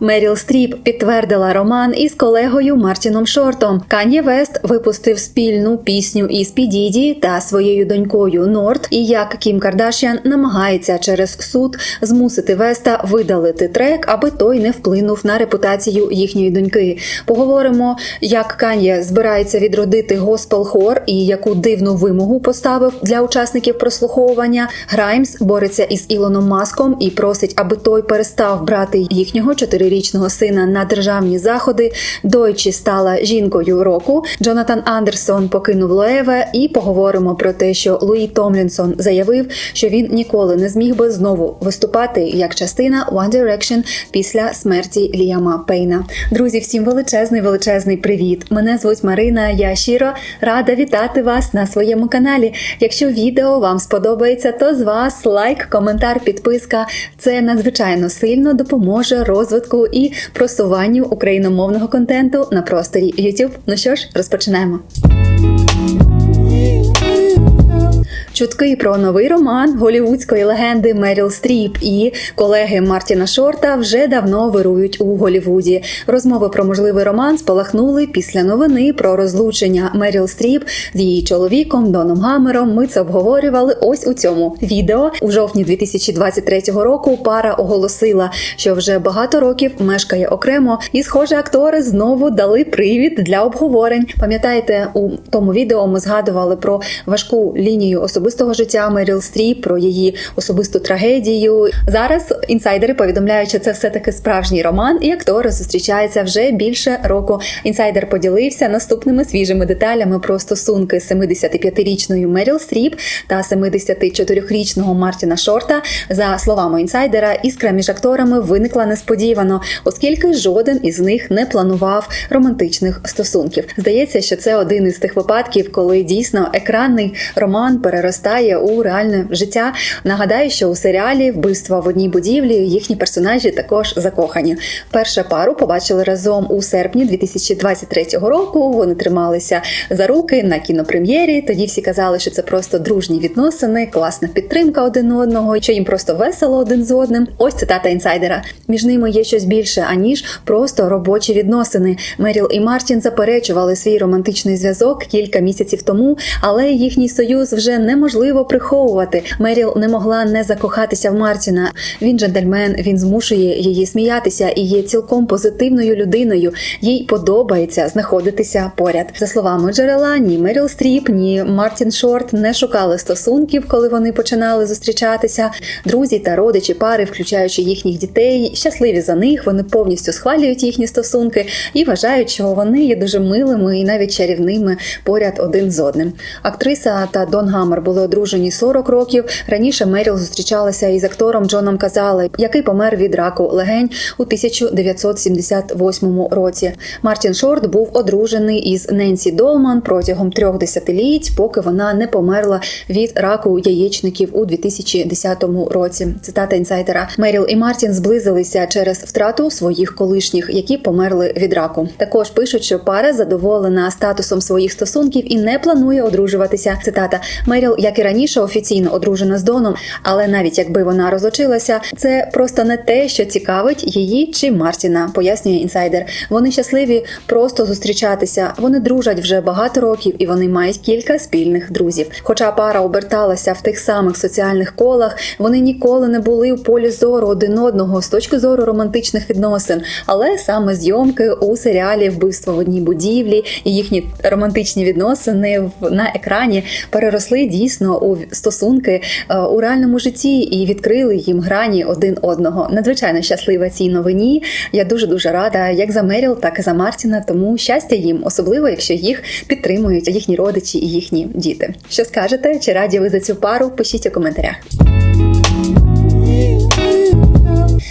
Меріл Стріп підтвердила роман із колегою Мартіном Шортом. Кан'є Вест випустив спільну пісню із Підіді та своєю донькою Норт. І як Кім Кардашян намагається через суд змусити Веста видалити трек, аби той не вплинув на репутацію їхньої доньки. Поговоримо, як Кан'є збирається відродити госпел хор і яку дивну вимогу поставив для учасників прослуховування. Граймс бореться із Ілоном Маском і просить, аби той перестав брати їхнього чотирирічного сина на державні заходи. Дойчі стала жінкою року. Джонатан Андерсон покинув Лоеве. І поговоримо про те, що Луї Томлінсон заявив, що він ніколи не зміг би знову виступати як частина One Direction після смерті Ліама Пейна. Друзі, всім величезний величезний привіт! Мене звуть Марина. Я щиро рада вітати вас на своєму каналі. Якщо відео вам сподобається, то з вас лайк, коментар, підписка. Це надзвичайно сильно допоможе розвитку і просуванню україномовного контенту на просторі YouTube. Ну що ж, розпочинаємо. Чутки про новий роман голівудської легенди Меріл Стріп і колеги Мартіна Шорта вже давно вирують у Голівуді. Розмови про можливий роман спалахнули після новини про розлучення Меріл Стріп з її чоловіком Доном Гамером. Ми це обговорювали ось у цьому відео. У жовтні 2023 року пара оголосила, що вже багато років мешкає окремо, і, схоже, актори знову дали привід для обговорень. Пам'ятаєте, у тому відео ми згадували про важку лінію особистого життя Меріл Стріп, про її особисту трагедію. Зараз інсайдери повідомляють, що це все таки справжній роман, і актори зустрічаються вже більше року. Інсайдер поділився наступними свіжими деталями про стосунки 75-річної Меріл Стріп та 74-річного Мартіна Шорта. За словами інсайдера, іскра між акторами виникла несподівано, оскільки жоден із них не планував романтичних стосунків. Здається, що це один із тих випадків, коли дійсно екранний роман переростає у реальне життя. Нагадаю, що у серіалі Вбивства в одній будівлі їхні персонажі також закохані. Перше пару побачили разом у серпні 2023 року. Вони трималися за руки на кінопрем'єрі. Тоді всі казали, що це просто дружні відносини, класна підтримка один одного, що їм просто весело один з одним. Ось цитата інсайдера. Між ними є щось більше аніж просто робочі відносини. Меріл і Мартін заперечували свій романтичний зв'язок кілька місяців тому, але їхній союз вже неможливо приховувати. Меріл не могла не закохатися в Мартіна. Він джентльмен, він змушує її сміятися і є цілком позитивною людиною. Їй подобається знаходитися поряд. За словами джерела, ні Меріл Стріп, ні Мартін Шорт не шукали стосунків, коли вони починали зустрічатися. Друзі та родичі пари, включаючи їхніх дітей, щасливі за них. Вони повністю схвалюють їхні стосунки і вважають, що вони є дуже милими і навіть чарівними поряд один з одним. Актриса та Дон Гаммер були одружені 40 років. Раніше Меріл зустрічалася із актором Джоном Казале, який помер від раку легень у 1978 році. Мартін Шорт був одружений із Ненсі Долман протягом трьох десятиліть, поки вона не померла від раку яєчників у 2010 році. Цитата інсайдера Меріл і Мартін зблизилися через втрату своїх колишніх, які померли від раку. Також пишуть, що пара задоволена статусом своїх стосунків і не планує одружуватися. Цитата Меріл, як і раніше, офіційно одружена з Доном, але навіть якби вона розлучилася, це просто не те, що цікавить її чи Мартіна, пояснює інсайдер. Вони щасливі просто зустрічатися. Вони дружать вже багато років і вони мають кілька спільних друзів. Хоча пара оберталася в тих самих соціальних колах, вони ніколи не були у полі зору один одного з точки зору романтичних відносин. Але саме зйомки у серіалі Вбивство в одній будівлі і їхні романтичні відносини в- на екрані переросли дійсно у стосунки е, у реальному житті і відкрили їм грані один одного. Надзвичайно щаслива цій новині. Я дуже дуже рада, як за Меріл, так і за Мартіна. Тому щастя їм, особливо якщо їх підтримують їхні родичі і їхні діти. Що скажете? Чи раді ви за цю пару? Пишіть у коментарях.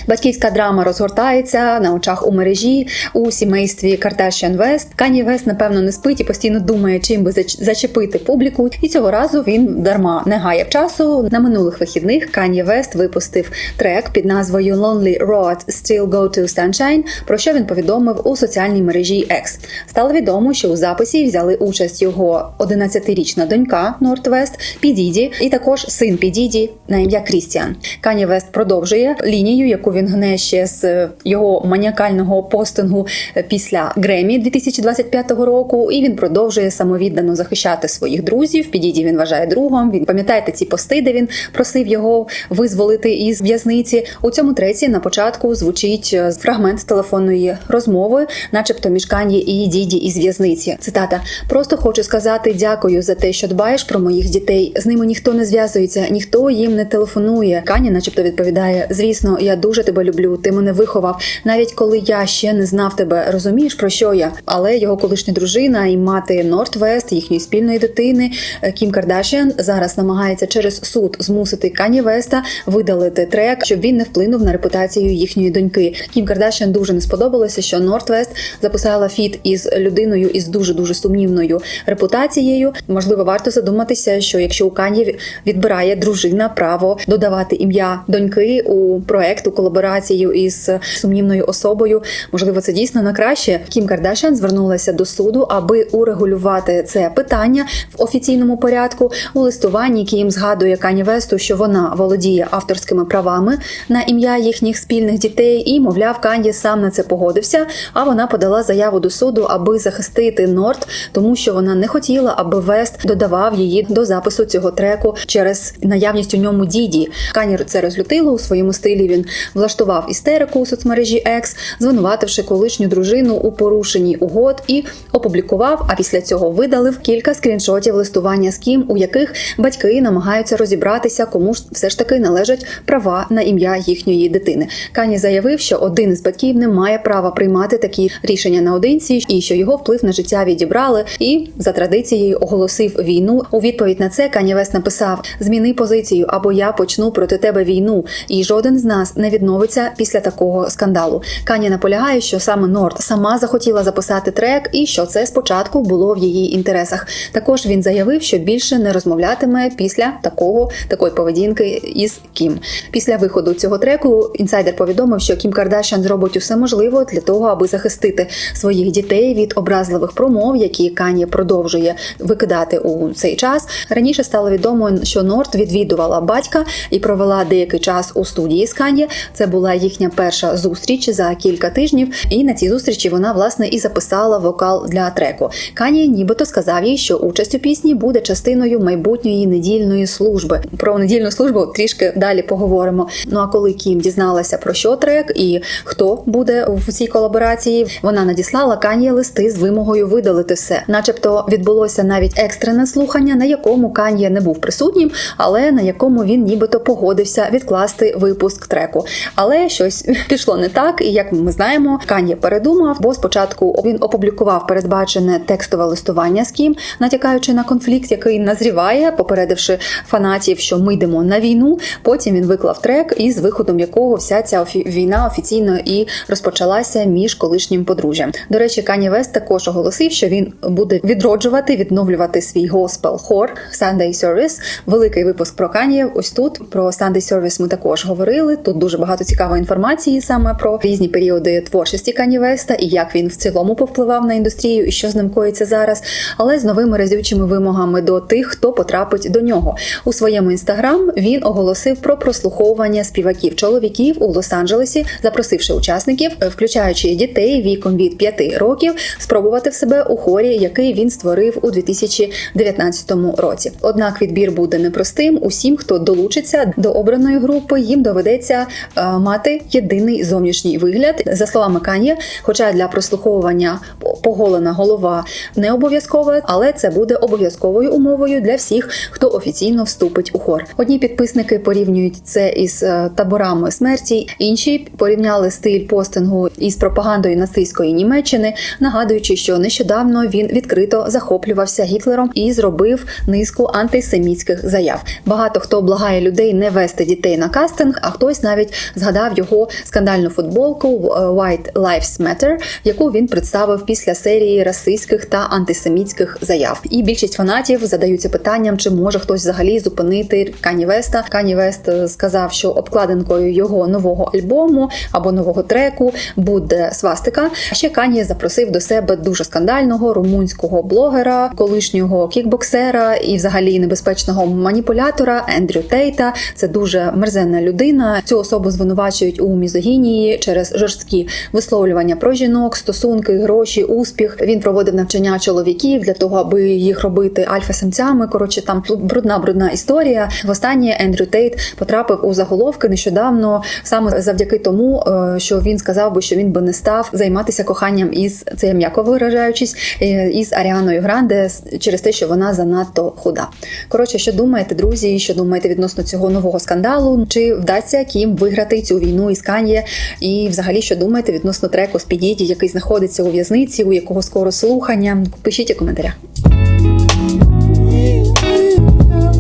Батьківська драма розгортається на очах у мережі у сімействі Кардашян Вест. Кані Вест, напевно, не спить і постійно думає, чим би зачепити публіку. І цього разу він дарма не гаяв часу. На минулих вихідних Кані Вест випустив трек під назвою Lonely Road Still Go to Sunshine, про що він повідомив у соціальній мережі X. Стало відомо, що у записі взяли участь його 11-річна донька Норт Вест Підіді, і також син Підіді на ім'я Крістіан. Кані Вест продовжує лінію, яку він гне ще з е, його маніакального постингу е, після Гремі 2025 року. І він продовжує самовіддано захищати своїх друзів. Підіді він вважає другом. Він пам'ятаєте ці пости, де він просив його визволити із в'язниці. У цьому треці на початку звучить е, фрагмент телефонної розмови, начебто між Кан'є і Діді із в'язниці. Цитата: просто хочу сказати дякую за те, що дбаєш про моїх дітей. З ними ніхто не зв'язується, ніхто їм не телефонує. Кані, начебто, відповідає: Звісно, я дуже тебе люблю. Ти мене виховав, навіть коли я ще не знав тебе. Розумієш про що я? Але його колишня дружина і мати Нортвест, їхньої спільної дитини е, Кім Кардашіан зараз намагається через суд змусити Кані Веста видалити трек, щоб він не вплинув на репутацію їхньої доньки. Кім Кардашіан дуже не сподобалося, що Нортвест записала фіт із людиною із дуже дуже сумнівною репутацією. Можливо, варто задуматися, що якщо у Кані відбирає дружина право додавати ім'я доньки у проект у колаборацію із сумнівною особою, можливо, це дійсно на краще. Кім Кардашян звернулася до суду, аби урегулювати це питання в офіційному порядку. У листуванні Кім згадує Кані Весту, що вона володіє авторськими правами на ім'я їхніх спільних дітей, і мовляв, Канді сам на це погодився. А вона подала заяву до суду, аби захистити Норт, тому що вона не хотіла, аби Вест додавав її до запису цього треку через наявність у ньому діді. Кані це розлютило у своєму стилі. Він влаштував істерику у соцмережі X, звинувативши колишню дружину у порушенні угод і опублікував. А після цього видалив кілька скріншотів листування з Кім, у яких батьки намагаються розібратися, кому ж все ж таки належать права на ім'я їхньої дитини. Кані заявив, що один з батьків не має права приймати такі рішення наодинці, і що його вплив на життя відібрали, і за традицією оголосив війну. У відповідь на це Кані Вест написав: Зміни позицію, або я почну проти тебе війну, і жоден з нас не відновиться після такого скандалу. Кані наполягає, що саме Норд сама захотіла записати трек, і що це спочатку було в її інтересах. Також він заявив, що більше не розмовлятиме після такого такої поведінки із Кім. Після виходу цього треку інсайдер повідомив, що Кім Кардашян зробить усе можливе для того, аби захистити своїх дітей від образливих промов, які Кані продовжує викидати у цей час. Раніше стало відомо, що Норт відвідувала батька і провела деякий час у студії з Кані. Це була їхня перша зустріч за кілька тижнів. І на цій зустрічі вона власне і записала вокал для треку. Кані нібито сказав їй, що участь у пісні буде частиною майбутньої недільної служби. Про недільну службу трішки далі поговоримо. Ну а коли Кім дізналася про що трек і хто буде в цій колаборації, вона надіслала Кані листи з вимогою видалити все, начебто відбулося навіть екстрене слухання, на якому Кан'є не був присутнім, але на якому він нібито погодився відкласти випуск треку. Але щось пішло не так, і як ми знаємо, Кан'є передумав, бо спочатку він опублікував передбачене текстове листування з Кім, натякаючи на конфлікт, який назріває, попередивши фанатів, що ми йдемо на війну. Потім він виклав трек, із виходом якого вся ця війна офіційно і розпочалася між колишнім подружжям. До речі, Кані Вест також оголосив, що він буде відроджувати, відновлювати свій госпел хор Sunday Service. Великий випуск про Кані. Ось тут про Sunday Service ми також говорили. Тут дуже багато цікавої інформації саме про різні періоди творчості Кані Веста і як він в цілому повпливав на індустрію і що з ним коїться зараз. Але з новими разючими вимогами до тих, хто потрапить до нього у своєму інстаграм. Він оголосив про прослуховування співаків чоловіків у Лос-Анджелесі, запросивши учасників, е, включаючи дітей віком від 5 років, спробувати в себе у хорі, який він створив у 2019 році. Однак відбір буде непростим. Усім, хто долучиться до обраної групи, їм доведеться мати єдиний зовнішній вигляд. За словами Кан'є, хоча для прослуховування поголена голова не обов'язкове, але це буде обов'язковою умовою для всіх, хто офіційно вступить у хор. Одні підписники порівнюють це із е, таборами смерті, інші порівняли стиль постингу із пропагандою нацистської Німеччини, нагадуючи, що нещодавно він відкрито захоплювався Гітлером і зробив низку антисемітських заяв. Багато хто благає людей не вести дітей на кастинг, а хтось навіть згадав його скандальну футболку е, White Lives Matter, яку він представив після серії расистських та антисемітських заяв. І більшість фанатів задаються питанням, чи може хтось взагалі зупинити Кані Веста. Кані Вест е, сказав, що обкладинкою його нового альбому або нового треку буде свастика. Ще Кані запросив до себе дуже скандального румунського блогера, колишнього кікбоксера і, взагалі, небезпечного маніпулятора Ендрю Тейта. Це дуже мерзенна людина. Цю особу особу звинувачують у мізогінії через жорсткі висловлювання про жінок, стосунки, гроші, успіх. Він проводив навчання чоловіків для того, аби їх робити альфа-самцями. Коротше, там брудна брудна історія. Востаннє Ендрю Тейт потрапив у заголовки нещодавно саме завдяки тому, е, що він сказав би, що він би не став займатися коханням із це м'яко виражаючись е, із Аріаною Гранде через те, що вона занадто худа. Коротше, що думаєте, друзі? Що думаєте відносно цього нового скандалу? Чи вдасться Кім виграти цю війну із Кан'є? І взагалі, що думаєте відносно треку Спідіді, який знаходиться у в'язниці, у якого скоро слухання? Пишіть у коментарях.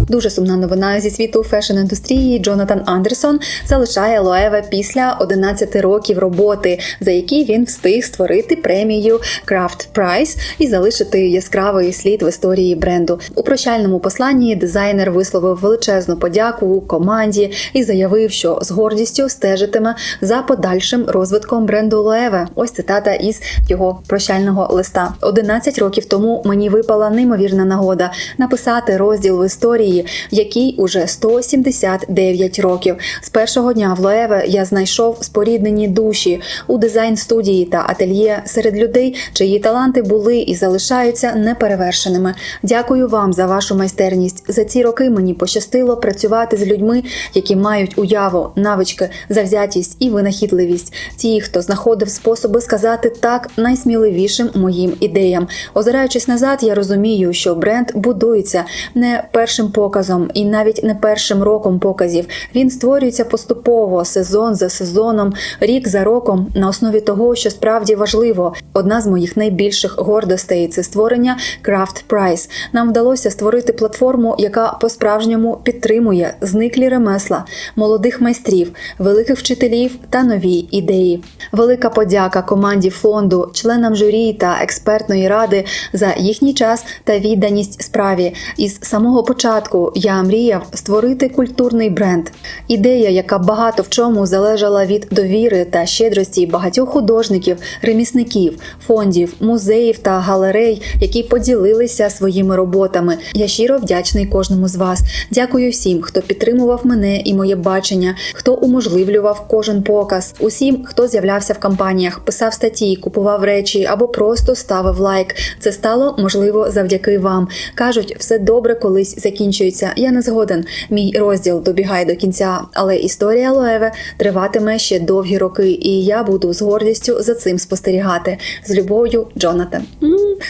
Дуже сумна новина зі світу фешн-індустрії. Джонатан Андерсон залишає Лоеве після 11 років роботи, за які він встиг створити премію Craft Prize і залишити яскравий слід в історії бренду. У прощальному посланні дизайнер висловив величезну подяку команді і заявив, що з гордістю стежитиме за подальшим розвитком бренду Лоеве. Ось цитата із його прощального листа. 11 років тому мені випала неймовірна нагода написати розділ в історії який уже 179 років. З першого дня в Лоеве я знайшов споріднені душі у дизайн студії та ательє серед людей, чиї таланти були і залишаються неперевершеними. Дякую вам за вашу майстерність. За ці роки мені пощастило працювати з людьми, які мають уяву, навички, завзятість і винахідливість. Ті, хто знаходив способи сказати так найсміливішим моїм ідеям. Озираючись назад, я розумію, що бренд будується не першим показом і навіть не першим роком показів. Він створюється поступово, сезон за сезоном, рік за роком, на основі того, що справді важливо. Одна з моїх найбільших гордостей це створення Craft Price. Нам вдалося створити платформу, яка по-справжньому підтримує зниклі ремесла, молодих майстрів, великих вчителів та нові ідеї. Велика подяка команді фонду, членам журі та експертної ради за їхній час та відданість справі. Із самого початку я мріяв створити культурний бренд. Ідея, яка багато в чому залежала від довіри та щедрості багатьох художників, ремісників, фондів, музеїв та галерей, які поділилися своїми роботами. Я щиро вдячний кожному з вас. Дякую всім, хто підтримував мене і моє бачення, хто уможливлював кожен показ, усім, хто з'являвся в кампаніях, писав статті, купував речі або просто ставив лайк. Це стало можливо завдяки вам. кажуть, все добре колись закінчується. Я не згоден. Мій розділ добігає до кінця, але історія Лоеве триватиме ще довгі роки, і я буду з гордістю за цим спостерігати. З любов'ю, Джонатан.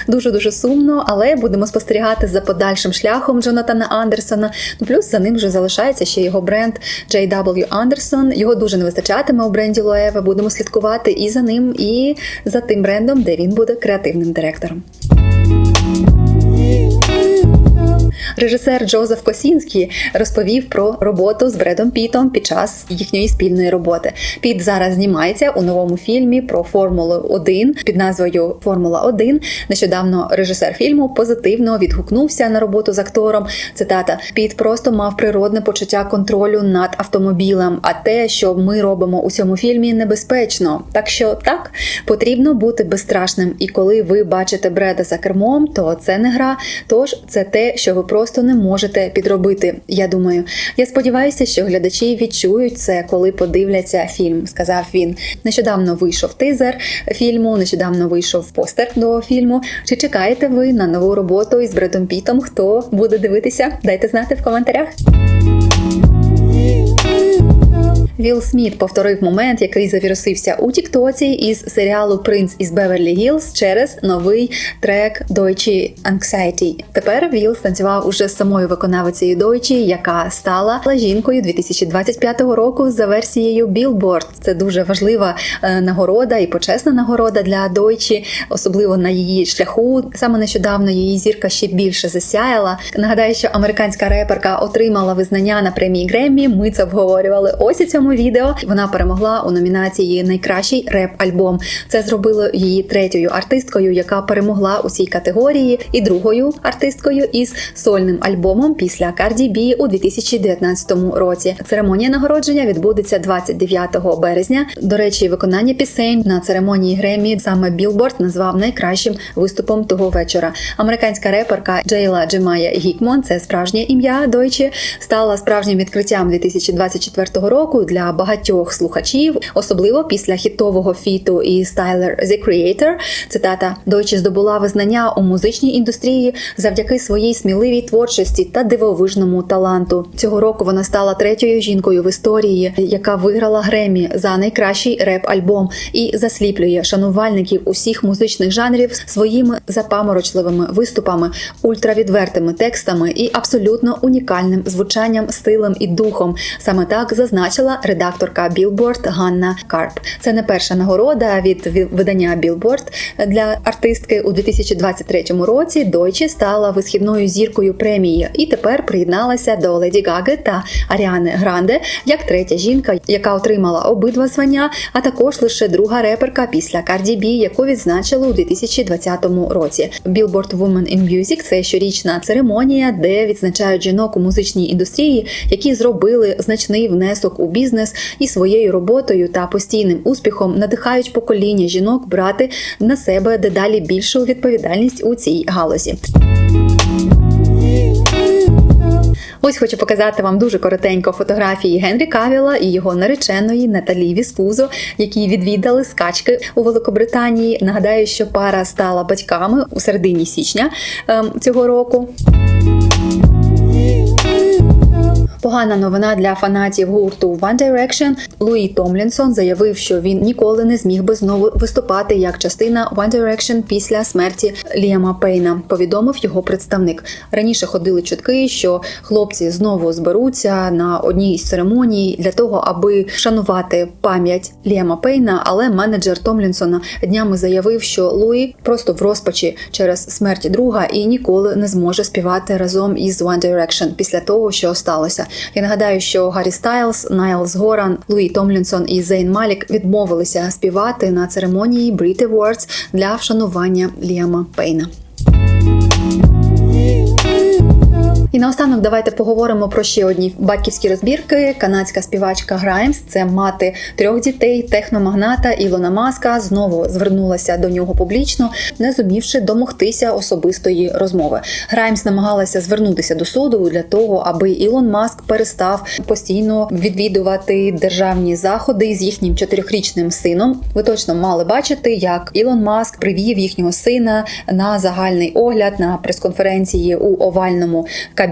Дуже дуже сумно, але будемо спостерігати за подальшим шляхом Джонатана Андерсона. Ну, плюс за ним вже залишається ще його бренд JW Anderson. Його дуже не вистачатиме у бренді Лоеве. Будемо слідкувати і за ним, і за тим брендом, де він буде креативним директором. Режисер Джозеф Косінський розповів про роботу з Бредом Пітом під час їхньої спільної роботи. Піт зараз знімається у новому фільмі про Формулу 1 під назвою Формула 1 Нещодавно режисер фільму позитивно відгукнувся на роботу з актором. Цитата: Піт просто мав природне почуття контролю над автомобілем. А те, що ми робимо у цьому фільмі, небезпечно. Так що так потрібно бути безстрашним. І коли ви бачите Бреда за кермом, то це не гра. Тож це те, що ви просто не можете підробити. Я думаю, я сподіваюся, що глядачі відчують це, коли подивляться фільм. Сказав він. Нещодавно вийшов тизер фільму, нещодавно вийшов постер до фільму. Чи чекаєте ви на нову роботу із Бредом Пітом? Хто буде дивитися? Дайте знати в коментарях. Вілл Сміт повторив момент, який завірусився у Тіктоці із серіалу Принц із Беверлі Гілз через новий трек Дойчі Anxiety. Тепер Вілл станцював уже з самою виконавицею Дойчі, яка стала жінкою 2025 року за версією Billboard. Це дуже важлива е, нагорода і почесна нагорода для Дойчі, особливо на її шляху. Саме нещодавно її зірка ще більше засяяла. Нагадаю, що американська реперка отримала визнання на премії Греммі. Ми це обговорювали ось у цьому відео. Вона перемогла у номінації Найкращий реп-альбом. Це зробило її третьою артисткою, яка перемогла у цій категорії, і другою артисткою із сольним альбомом після Cardi B у 2019 році. Церемонія нагородження відбудеться 29 березня. До речі, виконання пісень на церемонії Греммі саме Білборд назвав найкращим виступом того вечора. Американська реперка Джейла Джемая Гікмон, це справжнє ім'я Дойчі, стала справжнім відкриттям 2024 року для багатьох слухачів, особливо після хітового фіту із Tyler The Creator. Цитата Дойче здобула визнання у музичній індустрії завдяки своїй сміливій творчості та дивовижному таланту. Цього року вона стала третьою жінкою в історії, яка виграла Гремі за найкращий реп-альбом і засліплює шанувальників усіх музичних жанрів своїми запаморочливими виступами, ультравідвертими текстами і абсолютно унікальним звучанням, стилем і духом. Саме так зазначила редакторка Billboard Ганна Карп. Це не перша нагорода від видання Billboard для артистки у 2023 році. Дойче стала висхідною зіркою премії і тепер приєдналася до Леді Гаги та Аріани Гранде як третя жінка, яка отримала обидва звання, а також лише друга реперка після Cardi B, яку відзначили у 2020 році. Billboard Women in Music – це щорічна церемонія, де відзначають жінок у музичній індустрії, які зробили значний внесок у бізнес і своєю роботою та постійним успіхом надихають покоління жінок брати на себе дедалі більшу відповідальність у цій галузі. Ось хочу показати вам дуже коротенько фотографії Генрі Кавіла і його нареченої Наталі Віспузо, які відвідали скачки у Великобританії. Нагадаю, що пара стала батьками у середині січня ем, цього року. Погана новина для фанатів гурту One Direction. Луї Томлінсон заявив, що він ніколи не зміг би знову виступати як частина One Direction після смерті Ліама Пейна. Повідомив його представник. Раніше ходили чутки, що хлопці знову зберуться на одній з церемоній для того, аби вшанувати пам'ять Ліама Пейна. Але менеджер Томлінсона днями заявив, що Луї просто в розпачі через смерть друга і ніколи не зможе співати разом із One Direction після того, що сталося. Я нагадаю, що Гаррі Стайлз, Найлз Горан, Луї Томлінсон і Зейн Малік відмовилися співати на церемонії Brit Awards для вшанування Ліама Пейна. І наостанок давайте поговоримо про ще одні батьківські розбірки. Канадська співачка Граймс, це мати трьох дітей, техномагната Ілона Маска, знову звернулася до нього публічно, не зумівши домогтися особистої розмови. Граймс намагалася звернутися до суду для того, аби Ілон Маск перестав постійно відвідувати державні заходи з їхнім чотирьохрічним сином. Ви точно мали бачити, як Ілон Маск привів їхнього сина на загальний огляд на прес-конференції у овальному кабінеті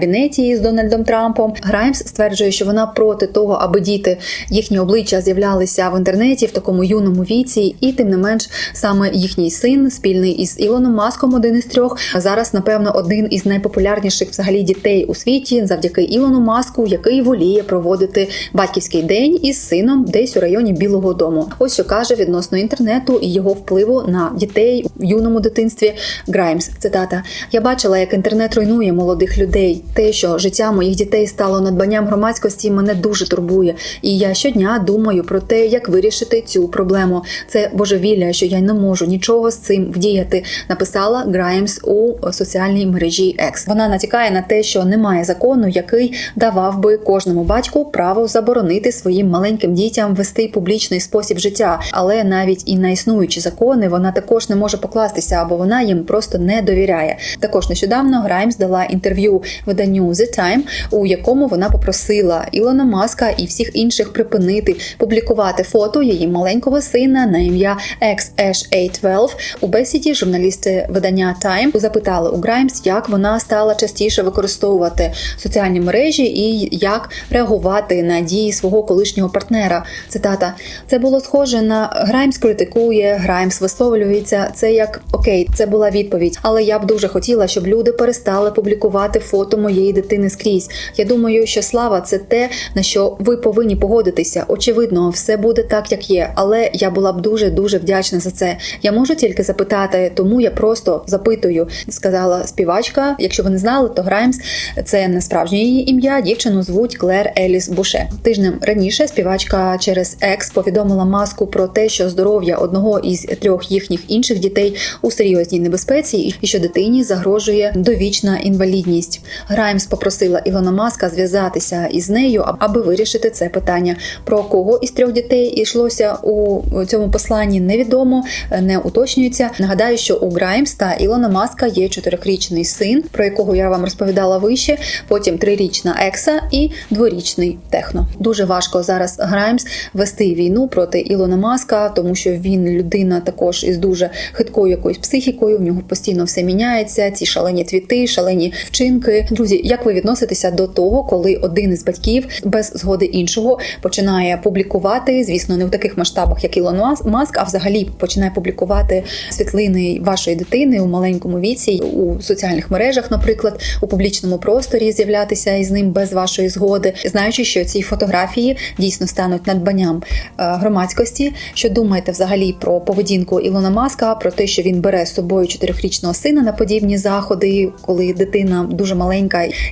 з Дональдом Трампом. Граймс стверджує, що вона проти того, аби діти їхні обличчя з'являлися в інтернеті в такому юному віці, і тим не менш саме їхній син, спільний із Ілоном Маском, один із трьох, зараз, напевно, один із найпопулярніших взагалі дітей у світі, завдяки Ілону Маску, який воліє проводити батьківський день із сином десь у районі Білого Дому. Ось що каже відносно інтернету і його впливу на дітей в юному дитинстві. Граймс цитата: Я бачила, як інтернет руйнує молодих людей. Те, що життя моїх дітей стало надбанням громадськості, мене дуже турбує. І я щодня думаю про те, як вирішити цю проблему. Це божевілля, що я не можу нічого з цим вдіяти. Написала Граймс у соціальній мережі X. Вона натякає на те, що немає закону, який давав би кожному батьку право заборонити своїм маленьким дітям вести публічний спосіб життя, але навіть і на існуючі закони вона також не може покластися, або вона їм просто не довіряє. Також нещодавно Граймс дала інтерв'ю виданню The Time, у якому вона попросила Ілона Маска і всіх інших припинити публікувати фото її маленького сина на ім'я XH812. У бесіді журналісти видання Time запитали у Граймс, як вона стала частіше використовувати соціальні мережі і як реагувати на дії свого колишнього партнера. Цитата: це було схоже на Граймс критикує, Граймс висловлюється. Це як окей, це була відповідь. Але я б дуже хотіла, щоб люди перестали публікувати фото моєї дитини скрізь. Я думаю, що слава це те, на що ви повинні погодитися. Очевидно, все буде так, як є. Але я була б дуже дуже вдячна за це. Я можу тільки запитати, тому я просто запитую, сказала співачка. Якщо ви не знали, то Граймс це не справжнє її ім'я. Дівчину звуть Клер Еліс Буше. Тижнем раніше співачка через екс повідомила маску про те, що здоров'я одного із трьох їхніх інших дітей у серйозній небезпеці, і що дитині загрожує довічна інвалідність. Граймс попросила Ілона Маска зв'язатися із нею, аби вирішити це питання. Про кого із трьох дітей йшлося у цьому посланні, невідомо, е, не уточнюється. Нагадаю, що у Граймс та Ілона Маска є чотирьохрічний син, про якого я вам розповідала вище. Потім трирічна Екса і дворічний Техно. Дуже важко зараз Граймс вести війну проти Ілона Маска, тому що він людина також із дуже хиткою якоюсь психікою. В нього постійно все міняється. Ці шалені твіти, шалені вчинки. Друзі, як ви відноситеся до того, коли один із батьків без згоди іншого починає публікувати, звісно, не в таких масштабах, як Ілон Маск, а взагалі починає публікувати світлини вашої дитини у маленькому віці у соціальних мережах, наприклад, у публічному просторі з'являтися із ним без вашої згоди, знаючи, що ці фотографії дійсно стануть надбанням е, громадськості. Що думаєте взагалі про поведінку Ілона Маска, про те, що він бере з собою чотирьохрічного сина на подібні заходи, коли дитина дуже маленька,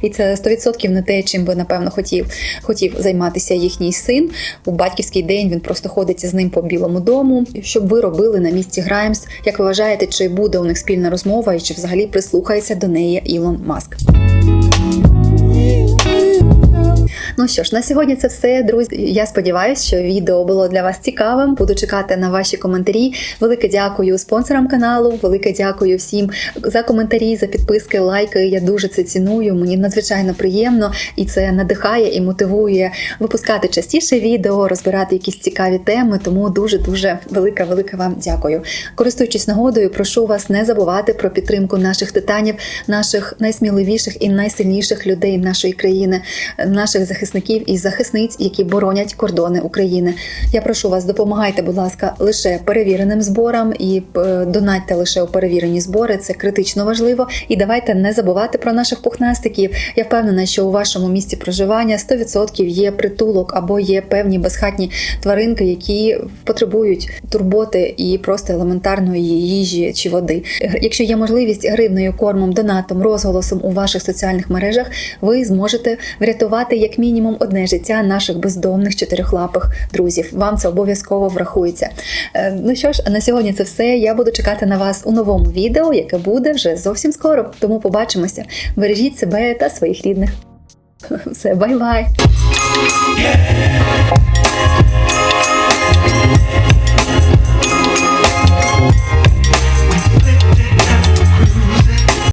і це 100% не те, чим би напевно хотів хотів займатися їхній син. У батьківський день він просто ходить з ним по білому дому. Щоб ви робили на місці Граймс, як ви вважаєте, чи буде у них спільна розмова, і чи взагалі прислухається до неї Ілон Маск? Ну що ж, на сьогодні це все, друзі. Я сподіваюся, що відео було для вас цікавим. Буду чекати на ваші коментарі. Велике дякую спонсорам каналу. Велике дякую всім за коментарі, за підписки, лайки. Я дуже це ціную. Мені надзвичайно приємно і це надихає і мотивує випускати частіше відео, розбирати якісь цікаві теми. Тому дуже дуже велика, велика вам дякую. Користуючись нагодою, прошу вас не забувати про підтримку наших титанів, наших найсміливіших і найсильніших людей нашої країни, наших захисників і захисниць, які боронять кордони України. Я прошу вас, допомагайте, будь ласка, лише перевіреним зборам і е, донатьте лише у перевірені збори. Це критично важливо. І давайте не забувати про наших пухнастиків. Я впевнена, що у вашому місці проживання 100% є притулок або є певні безхатні тваринки, які потребують турботи і просто елементарної їжі чи води. Якщо є можливість гривною кормом, донатом, розголосом у ваших соціальних мережах, ви зможете врятувати як мінімум одне життя наших бездомних чотирьохлапих друзів. Вам це обов'язково врахується. Е, Ну що ж, на сьогодні це все. Я буду чекати на вас у новому відео, яке буде вже зовсім скоро. Тому побачимося. Бережіть себе та своїх рідних. Все, бай-бай!